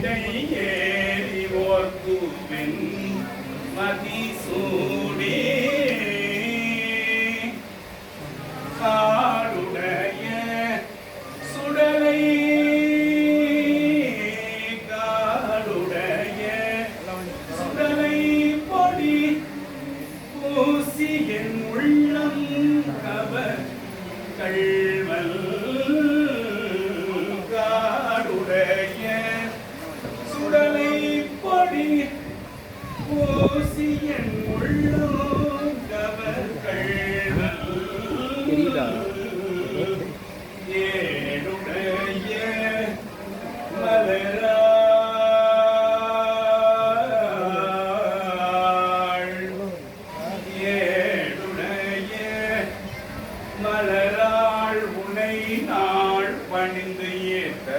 இடை ஏறி ஓர்க்குமென் மதிசூடி காடுடைய சுடலை காடுடைய சுடலை பொடி பூசி என் உள்ளம் கவர் கள்வல் மலராள் உனை நாள் பணிந்து ஏத்த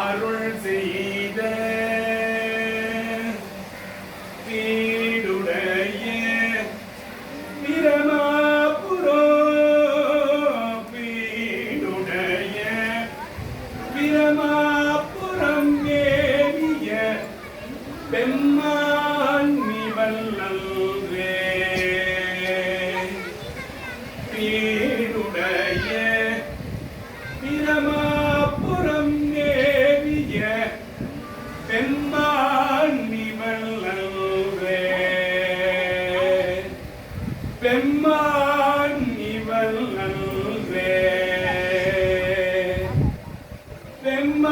அருள் செய்த பெருமாபுரம் ஏறிய பெம்மான் நிவல்லல்வே பீருடைய பிரமாபுரம் ஏறிய பெம்மான் நிவல்லல்வே பெம்மான்